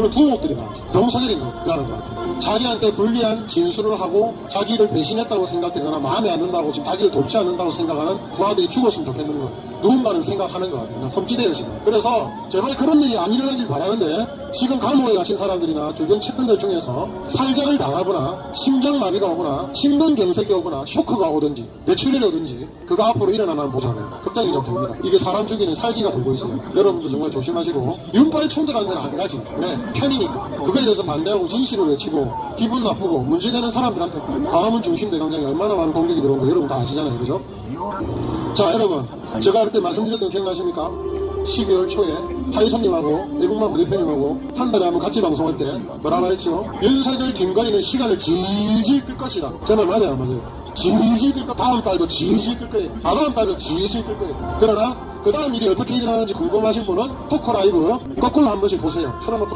그런 두목들이 많지. 병사들이 그하는 것 같아요. 자기한테 불리한 진술을 하고 자기를 배신했다고 생각되거나 마음에 안 든다고 지금 자기를 돕지 않는다고 생각하는 부하들이 죽었으면 좋겠는 거예요. 누군가는 생각하는 것 같아요. 섬기대요 지금. 그래서 제발 그런 일이 안 일어나길 바라는데 지금 감옥에 가신 사람들이나 주변 측근들 중에서 살작을 당하거나 심장마비가 오거나 심근경색이 오거나 쇼크가 오든지 뇌출혈이 오든지 그거 앞으로 일어나는 보잖아요. 급작이 좀 됩니다. 이게 사람 죽이는 살기가 돌고 있어요. 여러분들 정말 조심하시고 윤빨충들한테는 안 가지. 왜? 편이니까. 그거에 대해서 반대하고 진실을 외치고 기분 나쁘고 문제되는 사람들한테 광화문 중심 대광장에 얼마나 많은 공격이 들어온 거 여러분 다 아시잖아요. 그죠? 자 여러분 제가 그때 말씀드렸던 거 기억나십니까? 12월 초에 타이선님하고 애국만 대표님하고 한 달에 한번 같이 방송할 때 뭐라 말했죠? 윤석열 김건희는 시간을 질질 끌 것이다. 제말 맞아요, 안 맞아요? 질질 끌 거, 다음 달도 질질 끌 거예요. 다다음 달도 질질 끌 거예요. 그러나 그 다음 일이 어떻게 일어나는지 궁금하신 분은 토커 라이브 거꾸로 한 번씩 보세요. 틀어놓고